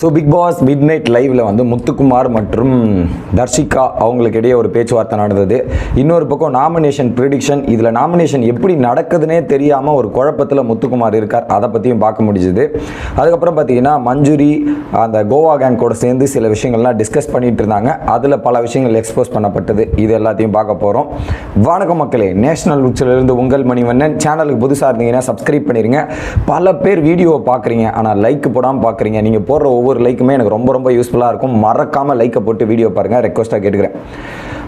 So big pass mid night லைவ்ல வந்து முத்துக்குமார் மற்றும் தர்ஷிகா அவங்களுக்கு இடையே ஒரு பேச்சுவார்த்தை நடந்தது. இன்னொரு பக்கம் நாமினேஷன் ப்ரிடிக்ஷன் இதில் நாமினேஷன் எப்படி நடக்குதுன்னே தெரியாமல் ஒரு குழப்பத்தில் முத்துக்குமார் இருக்கார். அதை பற்றியும் பார்க்க முடிஞ்சுது. அதுக்கப்புறம் பார்த்தீங்கன்னா மஞ்சுரி அந்த கோவா கேங் கூட சேர்ந்து சில விஷயங்கள்லாம் டிஸ்கஸ் பண்ணிட்டு இருந்தாங்க. அதில் பல விஷயங்கள் எக்ஸ்போஸ் பண்ணப்பட்டது. இது எல்லாத்தையும் பார்க்க போகிறோம் வணக்கம் மக்களே நேஷனல் இருந்து உங்கள் மணிவண்ணன். சேனலுக்கு புதுசாக இருந்தீங்கன்னா சப்ஸ்கிரைப் பண்ணிடுங்க பல பேர் வீடியோவை பார்க்குறீங்க. ஆனால் லைக் போடாமல் பார்க்குறீங்க. நீங்கள் போடுற ஒவ்வொரு லைக்குமே எனக்கு ரொம்ப ரொம்ப யூஸ்ஃபுல்லாக இருக்கும். மறக்காமல் லைக்கை போட்டு வீடியோ பாருங்கள் ரெக்வஸ்ட்டாக கேட்டுக்கிறேன்.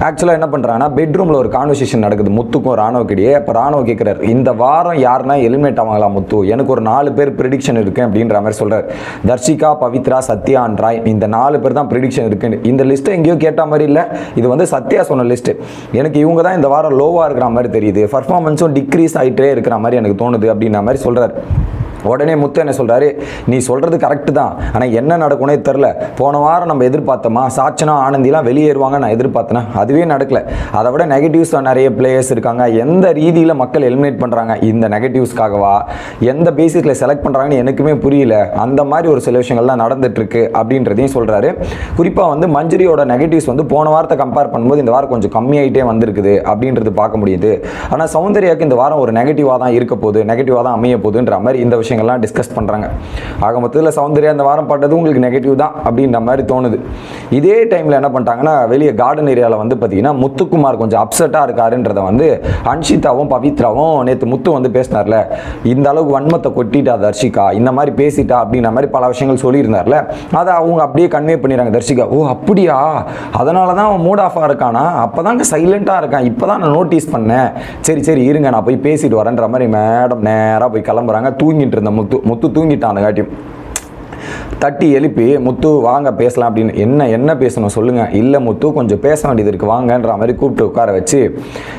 ஆக்சுவலாக என்ன பண்ணுறாங்கன்னா பெட்ரூமில் ஒரு கான்வர்சேஷன் நடக்குது. முத்துக்கும் ராணுவக்கிடையே. இப்போ ராணுவ கேட்குறாரு இந்த வாரம் யாருன்னா எலிமினேட் ஆவாங்களா முத்து? எனக்கு ஒரு நாலு பேர் ப்ரிடிக்ஷன் இருக்குது அப்படின்ற மாதிரி சொல்கிறார் தர்ஷிகா பவித்ரா சத்யா அண்ட் ராய் இந்த நாலு பேர் தான் ப்ரிடிக்ஷன் இருக்குன்னு. இந்த லிஸ்ட்டை எங்கேயோ கேட்ட மாதிரி இல்லை. இது வந்து சத்யா சொன்ன லிஸ்ட்டு எனக்கு இவங்க தான் இந்த வாரம் லோவாக இருக்கிற மாதிரி தெரியுது. பர்ஃபார்மன்ஸும் டிக்ரீஸ் ஆகிட்டே இருக்கிற மாதிரி எனக்கு தோணுது அப்படின்ற மாதிரி சொல்கிறார் உடனே முத்து என்ன சொல்கிறாரு நீ சொல்கிறது கரெக்டு தான். ஆனால் என்ன நடக்கும்னே தெரில போன வாரம் நம்ம எதிர்பார்த்தோமா? சாச்சனா ஆனந்திலாம் வெளியேறுவாங்க நான் எதிர்பார்த்தேன்? அதுவே நடக்கல. அதை விட நெகட்டிவ்ஸ் நிறைய பிளேயர்ஸ் இருக்காங்க. எந்த ரீதியில் மக்கள் எலிமினேட் பண்ணுறாங்க இந்த நெகட்டிவ்ஸ்க்காகவா எந்த பேசிஸில் செலக்ட் பண்ணுறாங்கன்னு எனக்குமே புரியல. அந்த மாதிரி ஒரு சில விஷயங்கள்லாம் நடந்துட்டுருக்கு அப்படின்றதையும் சொல்கிறாரு குறிப்பாக வந்து மஞ்சரியோட நெகட்டிவ்ஸ் வந்து போன வாரத்தை கம்பேர் பண்ணும்போது இந்த வாரம் கொஞ்சம் கம்மியாயிட்டே வந்திருக்குது அப்படின்றது பார்க்க முடியுது. ஆனால் சௌந்தர்யாவுக்கு இந்த வாரம் ஒரு நெகட்டிவாக தான் இருக்க போகுது. நெகட்டிவாக தான் அமைய போகுதுன்ற மாதிரி இந்த விஷயங்கள்லாம் டிஸ்கஸ் பண்ணுறாங்க ஆக மொத்தத்தில் சௌந்தர்யா இந்த வாரம் பட்டதும் உங்களுக்கு நெகட்டிவ் தான் அப்படின்ற மாதிரி தோணுது. இதே டைமில் என்ன பண்ணிட்டாங்கன்னா வெளியே கார்டன் ஏரியாவில் வந்து பார்த்தீங்கன்னா முத்துக்குமார் கொஞ்சம் அப்செட்டாக இருக்காருன்றதை வந்து அன்ஷிதாவும் பவித்ராவும் நேற்று முத்து வந்து பேசினார்ல இந்த அளவுக்கு வன்மத்தை கொட்டிட்டா தர்ஷிகா இந்த மாதிரி பேசிட்டா அப்படின்ற மாதிரி பல விஷயங்கள் சொல்லியிருந்தார்ல அதை அவங்க அப்படியே கன்வே பண்ணிடுறாங்க தர்ஷிகா. ஓ அப்படியா? அதனால தான் அவன் மூட் ஆஃபாக இருக்கானா? அப்போ தாங்க சைலண்ட்டாக இருக்கான். இப்போ தான் நான் நோட்டீஸ் பண்ணேன். சரி சரி இருங்க நான் போய் பேசிட்டு வரேன்ற மாதிரி மேடம் நேராக போய் கிளம்புறாங்க. தூங்கிட்டு இருந்த முத்து முத்து தூங்கிட்டான் அந்த காட்டியும். தட்டி எழுப்பி முத்து வாங்க பேசலாம் அப்படின்னு. என்ன என்ன பேசணும்? சொல்லுங்கள் இல்லை முத்து கொஞ்சம் பேச வேண்டியது இருக்குது வாங்கன்ற மாதிரி கூப்பிட்டு உட்கார வச்சு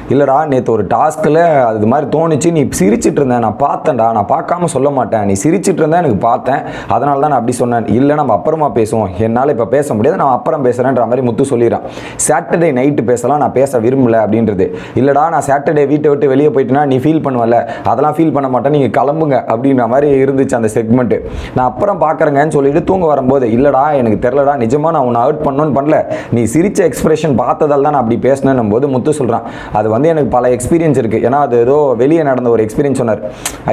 இல்லைடா நேற்று ஒரு டாஸ்கில் அது மாதிரி தோணுச்சு. நீ சிரிச்சிட்டு இருந்தேன். நான் பார்த்தேன்டா. நான் பார்க்காம சொல்ல மாட்டேன். நீ சிரிச்சிட்டு இருந்தேன். எனக்கு பார்த்தேன். அதனால தான் நான் அப்படி சொன்னேன். இல்லை நம்ம அப்புறமா பேசுவோம். என்னால் இப்போ பேச முடியாது. நான் அப்புறம் பேசுகிறேன்ற மாதிரி முத்து சொல்லிடுறான். சாட்டர்டே நைட்டு பேசலாம். நான் பேச விரும்பல அப்படின்றது. இல்லைடா நான் சாட்டர்டே வீட்டை விட்டு வெளியே போயிட்டேன்னா நீ ஃபீல் பண்ணுவல அதெல்லாம் ஃபீல் பண்ண மாட்டேன். நீங்கள் கிளம்புங்க அப்படின்ற மாதிரி இருந்துச்சு அந்த செக்மெண்ட்டு நான் அப்புறம் பாருங்கன்னு சொல்லிட்டு தூங்க வரும்போது இல்லைடா எனக்கு தெரிலடா நிஜமாக நான் உன்னை அவுட் பண்ணணும்னு பண்ணல. நீ சிரிச்ச எக்ஸ்பிரஷன் பார்த்ததால் தான் நான் அப்படி பேசினேன் போது முத்து சொல்கிறான் அது வந்து எனக்கு பல எக்ஸ்பீரியன்ஸ் இருக்குது ஏன்னா அது ஏதோ வெளியே நடந்த ஒரு எக்ஸ்பீரியன்ஸ் சொன்னார்.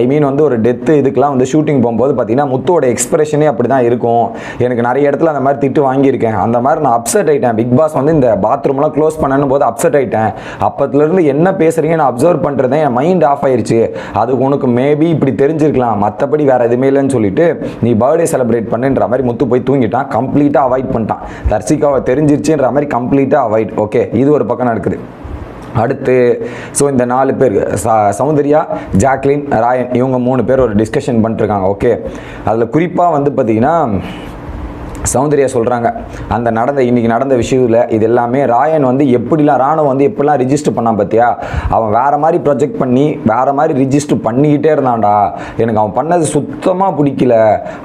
ஐ மீன் வந்து ஒரு டெத்து இதுக்கெலாம் வந்து ஷூட்டிங் போகும்போது பார்த்தீங்கன்னா முத்தோட எக்ஸ்பிரஷனே அப்படி தான் இருக்கும். எனக்கு நிறைய இடத்துல அந்த மாதிரி திட்டு வாங்கியிருக்கேன். அந்த மாதிரி நான் அப்செட் ஆகிட்டேன் பிக் பாஸ் வந்து இந்த பாத்ரூம்லாம் க்ளோஸ் பண்ணணும் போது அப்செட் ஆகிட்டேன் அப்பத்துலேருந்து என்ன பேசுகிறீங்க நான் அப்சர்வ் பண்ணுறதே என் மைண்ட் ஆஃப் ஆயிடுச்சு அது உனக்கு மேபி இப்படி தெரிஞ்சிருக்கலாம். மற்றபடி வேறு எதுவுமே இல்லைன்னு சொல்லிட்டு நீ பர்த்டே செலிப்ரேட் பண்ணுன்ற மாதிரி முத்து போய் தூங்கிட்டான். கம்ப்ளீட்டாக அவாய்ட் பண்ணிட்டான். தர்சிகாவை தெரிஞ்சிருச்சுன்ற மாதிரி கம்ப்ளீட்டாக அவாய்ட் ஓகே இது ஒரு பக்கம் நடக்குது. அடுத்து ஸோ இந்த நாலு பேர் ச- சௌந்தர்யா ஜாக்லின் ராயன் இவங்க மூணு பேர் ஒரு டிஸ்கஷன் பண்ணிட்டுருக்காங்க ஓகே அதில் குறிப்பாக வந்து பார்த்தீங்கன்னா சௌந்தர்யா சொல்கிறாங்க அந்த நடந்த இன்னைக்கு நடந்த விஷயத்தில் இது எல்லாமே ராயன் வந்து எப்படிலாம் ராணுவம் வந்து எப்படிலாம் ரிஜிஸ்டர் பண்ணான் பார்த்தியா அவன் வேறு மாதிரி ப்ரொஜெக்ட் பண்ணி வேற மாதிரி ரிஜிஸ்டர் பண்ணிக்கிட்டே இருந்தான்டா. எனக்கு அவன் பண்ணது சுத்தமாக பிடிக்கல.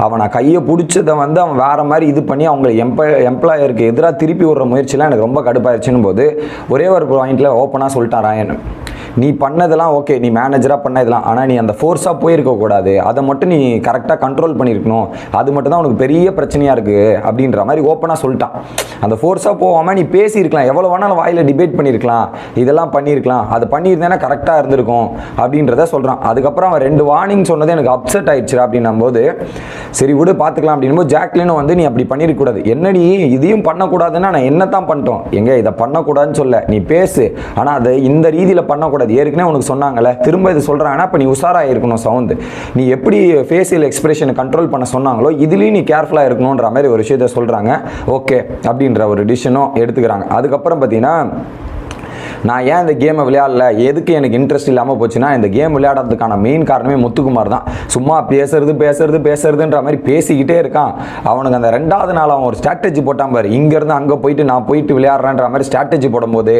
அவனை கையை பிடிச்சதை வந்து அவன் வேறு மாதிரி இது பண்ணி அவங்களை எம்ப எம்ப்ளாயருக்கு எதிராக திருப்பி விடுற முயற்சிலாம் எனக்கு ரொம்ப கடுப்பாயிருச்சுன்னு போது ஒரே ஒரு பாயிண்ட்டில் ஓப்பனாக சொல்லிட்டான் ராயன். நீ பண்ணதெல்லாம் ஓகே நீ மேனேஜராக பண்ண இதெல்லாம் ஆனால் நீ அந்த ஃபோர்ஸாக போயிருக்கக்கூடாது அதை மட்டும் நீ கரெக்டாக கண்ட்ரோல் பண்ணியிருக்கணும் அது மட்டும் தான் உனக்கு பெரிய பிரச்சனையாக இருக்குது அப்படின்ற மாதிரி ஓப்பனாக சொல்லிட்டான். அந்த ஃபோர்ஸாக போகாமல் நீ பேசியிருக்கலாம். எவ்வளோ வேணாலும் வாயில் டிபேட் பண்ணியிருக்கலாம். இதெல்லாம் பண்ணியிருக்கலாம். அது பண்ணியிருந்தேன்னா கரெக்டாக இருந்திருக்கும் அப்படின்றத சொல்கிறான் அதுக்கப்புறம் அவன் ரெண்டு வார்னிங் சொன்னது எனக்கு அப்செட் ஆயிடுச்சு அப்படின்னும் போது சரி விடு பார்த்துக்கலாம் அப்படின்னும் ஜாக்லினும் வந்து நீ அப்படி பண்ணியிருக்கக்கூடாது. என்னடி இதையும் பண்ணக்கூடாதுன்னா நான் என்ன தான் பண்ணிட்டோம்? எங்க இதை பண்ணக்கூடாதுன்னு சொல்ல. நீ பேசு. ஆனால் அதை இந்த ரீதியில் பண்ணக்கூடாது. ஏற்கனவே உனக்கு சொன்னாங்கல்ல. திரும்ப இது சொல்கிறாங்கன்னா இப்போ நீ உஷாராக இருக்கணும் சவுண்டு. நீ எப்படி ஃபேஷியல் எக்ஸ்பிரஷனை கண்ட்ரோல் பண்ண சொன்னாங்களோ இதுலேயும் நீ கேர்ஃபுல்லாக இருக்கணுன்ற மாதிரி ஒரு விஷயத்த சொல்கிறாங்க ஓகே அப்படின்ற ஒரு டிசிஷனும் எடுத்துக்கிறாங்க. அதுக்கப்புறம் பார்த்தீங்கன்னா நான் ஏன் இந்த கேமை விளையாடல? எதுக்கு எனக்கு இன்ட்ரெஸ்ட் இல்லாமல் போச்சுன்னா இந்த கேம் விளையாடுறதுக்கான மெயின் காரணமே முத்துக்குமார் தான். சும்மா பேசுறது பேசுறது பேசுறதுன்ற மாதிரி பேசிக்கிட்டே இருக்கான். அவனுக்கு அந்த ரெண்டாவது நாள் அவன் ஒரு ஸ்ட்ராட்டஜி போட்டான் பாரு. இங்கேருந்து அங்கே போயிட்டு நான் போயிட்டு விளையாடுறேன்ற மாதிரி ஸ்ட்ராட்டஜி போடும்போது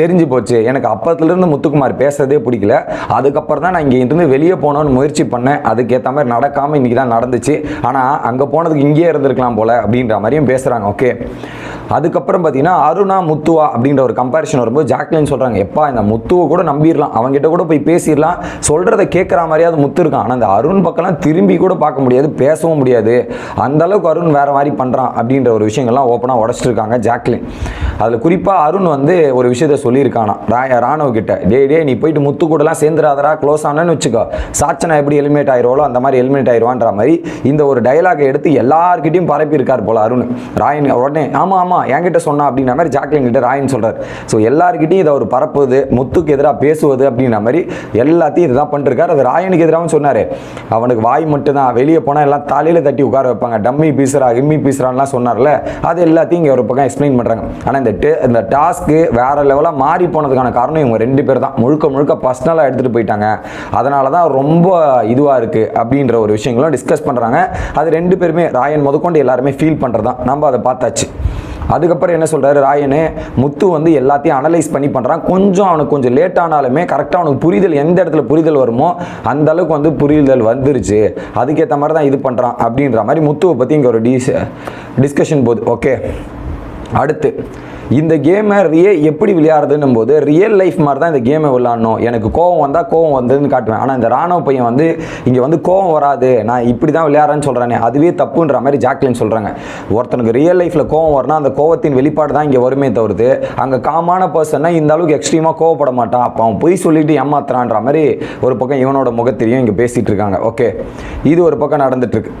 தெரிஞ்சு போச்சு. எனக்கு அப்பத்துலேருந்து முத்துக்குமார் பேசுறதே பிடிக்கல. அதுக்கப்புறம் தான் நான் இங்கே இருந்து வெளியே போனோன்னு முயற்சி பண்ணேன். அதுக்கேற்ற மாதிரி நடக்காமல் இன்றைக்கி தான் நடந்துச்சு. ஆனால் அங்கே போனதுக்கு இங்கேயே இருந்திருக்கலாம் போல் அப்படின்ற மாதிரியும் பேசுகிறாங்க ஓகே அதுக்கப்புறம் பார்த்தீங்கன்னா அருணா முத்துவா அப்படின்ற ஒரு கம்பேரிஷன் வரும்போது ஜாக்லின் சொல்கிறாங்க எப்பா இந்த முத்துவை கூட நம்பிடலாம். அவங்ககிட்ட கூட போய் பேசிடலாம். சொல்கிறத கேட்குற மாதிரியாவது முத்து இருக்கான். ஆனால் அந்த அருண் பக்கம்லாம் திரும்பி கூட பார்க்க முடியாது பேசவும் முடியாது. அந்த அளவுக்கு அருண் வேற மாதிரி பண்ணுறான் அப்படின்ற ஒரு விஷயங்கள்லாம் ஓப்பனாக உடச்சிட்டு இருக்காங்க ஜாக்லின். அதில் குறிப்பாக அருண் வந்து ஒரு விஷயத்த சொல்லியிருக்கானா ராய ராணுவ கிட்ட. டே டே நீ போயிட்டு முத்து கூடலாம் சேர்ந்துடாதரா க்ளோஸ் ஆனன்னு வச்சுக்கோ. சாச்சனா எப்படி எலிமினேட் ஆயிரோலோ அந்த மாதிரி எலிமினேட் ஆயிடுவான்ற மாதிரி இந்த ஒரு டயலாகை எடுத்து எல்லாருக்கிட்டையும் பரப்பியிருக்கார் போல அருண். ராயன் உடனே ஆமாம் ஆமாம் என்கிட்ட சொன்னா அப்படின்ற மாதிரி ஜாக்லின் கிட்ட ராயன் சொல்றார். ஸோ எல்லாருக்கிட்டையும் இதை அவர் பரப்புவது முத்துக்கு எதிராக பேசுவது அப்படின்ற மாதிரி எல்லாத்தையும் இதுதான் பண்ணிருக்காரு. அது ராயனுக்கு எதிராகவும் சொன்னார். அவனுக்கு வாய் மட்டும்தான் வெளியே போனால் எல்லாம் தலையில் தட்டி உட்கார வைப்பாங்க. டம்மி பீசுறா கிம்மி பீசுறான்லாம் சொன்னார்ல. அது எல்லாத்தையும் இங்கே ஒரு பக்கம் எக்ஸ்பிளைன் பண்ணுறாங்க ஆனால் இந்த டே இந்த டாஸ்க்கு வேற லெவலாக மாறி போனதுக்கான காரணம் இவங்க ரெண்டு பேர் தான். முழுக்க முழுக்க பர்சனலாக எடுத்துகிட்டு போயிட்டாங்க. அதனால தான் ரொம்ப இதுவாக இருக்குது அப்படின்ற ஒரு விஷயங்களும் டிஸ்கஸ் பண்ணுறாங்க அது ரெண்டு பேருமே ராயன் முதற்கொண்டு எல்லாருமே ஃபீல் பண்ணுறதான் நம்ம அதை பார்த்தாச்சு. அதுக்கப்புறம் என்ன சொல்கிறாரு ராயனு? முத்து வந்து எல்லாத்தையும் அனலைஸ் பண்ணி பண்ணுறான் கொஞ்சம் அவனுக்கு கொஞ்சம் லேட் ஆனாலுமே கரெக்டாக அவனுக்கு புரிதல் எந்த இடத்துல புரிதல் வருமோ அந்த அளவுக்கு வந்து புரிதல் வந்துருச்சு. அதுக்கேற்ற மாதிரி தான் இது பண்ணுறான் அப்படின்ற மாதிரி முத்துவை பற்றி இங்கே ஒரு டிஸ் டிஸ்கஷன் போகுது ஓகே அடுத்து இந்த கேமை ரியே எப்படி விளையாடுறதுன்னும் போது ரியல் லைஃப் மாதிரி தான் இந்த கேமை விளையாடணும். எனக்கு கோவம் வந்தால் கோவம் வந்ததுன்னு காட்டுவேன். ஆனால் இந்த ராணுவ பையன் வந்து இங்கே வந்து கோவம் வராது. நான் இப்படி தான் விளையாடுறேன்னு சொல்கிறானே அதுவே தப்புன்ற மாதிரி ஜாக்லின் சொல்கிறாங்க ஒருத்தனுக்கு ரியல் லைஃப்பில் கோவம் வரனா அந்த கோவத்தின் வெளிப்பாடு தான் இங்கே வருமே தவிர்த்து அங்கே காமான பர்சன்னா இந்த அளவுக்கு எக்ஸ்ட்ரீமாக கோவப்பட மாட்டான். அப்போ அவன் பொய் சொல்லிட்டு ஏமாத்துறான்ற மாதிரி ஒரு பக்கம் இவனோட முகத்திலையும் இங்கே பேசிகிட்டு இருக்காங்க. ஓகே இது ஒரு பக்கம் நடந்துட்டுருக்கு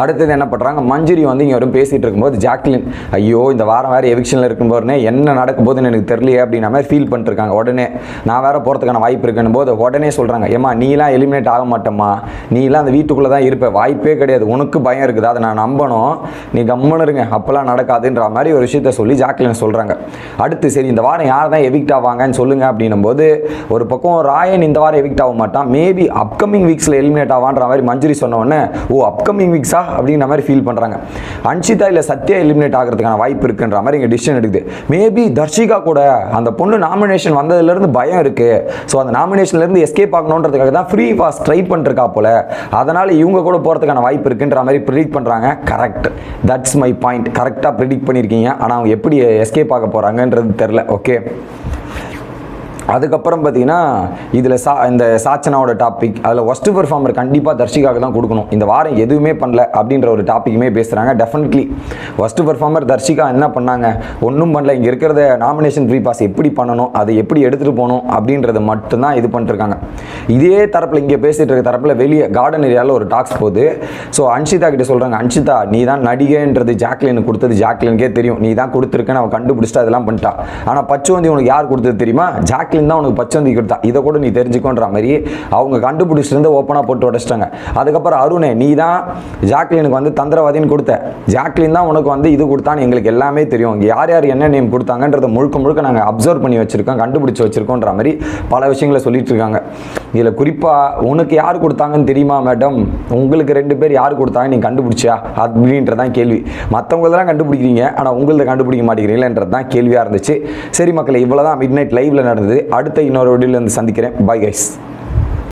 அடுத்தது என்ன பண்ணுறாங்க மஞ்சுரி வந்து இங்கே வரும் பேசிகிட்டு இருக்கும்போது ஜாக்லின் ஐயோ இந்த வாரம் வேறு எவிக்ஷனில் இருக்கும்போதுனே என்ன நடக்க போகுதுன்னு எனக்கு தெரியலையே அப்படின்ன மாதிரி ஃபீல் பண்ணிருக்காங்க உடனே நான் வேறு போகிறதுக்கான வாய்ப்பு இருக்குன்னு போது உடனே சொல்கிறாங்க ஏமா நீலாம் எலிமினேட் ஆக மாட்டேம்மா. நீலாம் அந்த வீட்டுக்குள்ளே தான் இருப்பேன் வாய்ப்பே கிடையாது. உனக்கு பயம் இருக்குது. அதை நான் நம்பணும். நீ கம்மனு இருங்க. அப்போல்லாம் நடக்காதுன்ற மாதிரி ஒரு விஷயத்த சொல்லி ஜாக்லின் சொல்கிறாங்க அடுத்து சரி இந்த வாரம் யார் தான் எவிக்ட் ஆவாங்கன்னு சொல்லுங்கள் அப்படின்னும் போது ஒரு பக்கம் ராயன் இந்த வாரம் எவிக்ட் ஆக மாட்டான். மேபி அப்கமிங் வீக்ஸில் எலிமினேட் ஆவான்ற மாதிரி மஞ்சுரி சொன்ன உடனே ஓ அப்கமிங் வீக்ஸாக அப்படின்ற மாதிரி ஃபீல் பண்ணுறாங்க அன்ஷிதா இல்லை சத்யா எலிமினேட் ஆகிறதுக்கான வாய்ப்பு இருக்குன்ற மாதிரி இங்கே டிசிஷன் எடுக்குது. மேபி தர்ஷிகா கூட அந்த பொண்ணு நாமினேஷன் வந்ததுலேருந்து பயம் இருக்குது ஸோ அந்த நாமினேஷன்லேருந்து எஸ்கேப் ஆகணுன்றதுக்காக தான் ஃப்ரீ பாஸ் ட்ரை பண்ணிருக்கா போல. அதனால் இவங்க கூட போகிறதுக்கான வாய்ப்பு இருக்குன்ற மாதிரி ப்ரிடிக்ட் பண்ணுறாங்க கரெக்ட் தட்ஸ் மை பாயிண்ட் கரெக்டாக ப்ரிடிக்ட் பண்ணியிருக்கீங்க ஆனால் அவங்க எப்படி எஸ்கேப் ஆக போகிறாங்கன்றது தெரில ஓகே அதுக்கப்புறம் பார்த்தீங்கன்னா இதில் சா இந்த சாச்சனாவோட டாபிக் அதில் ஒஸ்ட் பெர்ஃபார்மர் கண்டிப்பாக தர்ஷிகாவுக்கு தான் கொடுக்கணும். இந்த வாரம் எதுவுமே பண்ணல அப்படின்ற ஒரு டாப்பிக்குமே பேசுகிறாங்க டெஃபினெட்லி ஒஸ்ட் பெர்ஃபார்மர் தர்ஷிகா என்ன பண்ணாங்க? ஒன்றும் பண்ணல. இங்கே இருக்கிறத நாமினேஷன் ஃப்ரீ பாஸ் எப்படி பண்ணணும்? அதை எப்படி எடுத்துகிட்டு போகணும்? அப்படின்றத மட்டும்தான் இது பண்ணிருக்காங்க. இதே தரப்பில் இங்கே பேசிகிட்டு இருக்க தரப்பில் வெளியே கார்டன் ஏரியாவில் ஒரு டாக்ஸ் போகுது. ஸோ அன்ஷிதா கிட்ட சொல்கிறாங்க அன்ஷிதா நீ தான் நடிகைன்றது ஜாக்லினுக்கு கொடுத்தது. ஜாக்லினுக்கே தெரியும். நீ தான் கொடுத்துருக்கேன்னு அவன் கண்டுபிடிச்சிட்டு அதெல்லாம் பண்ணிட்டா. ஆனால் பச்சுவந்தி உனக்கு யார் கொடுத்தது தெரியுமா? ஜாக் ஜாக்லின் தான் உனக்கு பச்சந்தி கொடுத்தா. இதை கூட நீ தெரிஞ்சுக்கோன்ற மாதிரி அவங்க கண்டுபிடிச்சிருந்து ஓப்பனாக போட்டு உடச்சிட்டாங்க. அதுக்கப்புறம் அருணே நீ தான் ஜாக்லினுக்கு வந்து தந்திரவாதின்னு கொடுத்த. ஜாக்லின் தான் உனக்கு வந்து இது கொடுத்தான்னு எங்களுக்கு எல்லாமே தெரியும். யார் யார் என்ன நேம் கொடுத்தாங்கன்றத முழுக்க முழுக்க நாங்கள் அப்சர்வ் பண்ணி வச்சுருக்கோம் கண்டுபிடிச்சி வச்சிருக்கோன்ற மாதிரி பல விஷயங்களை சொல்லிட்டு இருக்காங்க. இதில் குறிப்பாக உனக்கு யார் கொடுத்தாங்கன்னு தெரியுமா மேடம் உங்களுக்கு ரெண்டு பேர் யார் கொடுத்தாங்க நீ கண்டுபிடிச்சியா? அப்படின்றதான் கேள்வி. மற்றவங்களெல்லாம் கண்டுபிடிக்கிறீங்க ஆனால் உங்களது கண்டுபிடிக்க மாட்டேங்கிறீங்களேன்றது தான் கேள்வியாக இருந்துச்சு. சரி மக்களை இவ்வளோ தான் மிட் நைட் லைவில் நடந்தது. அடுத்த இன்னொரு வீடியோவில் இருந்து சந்திக்கிறேன். Bye guys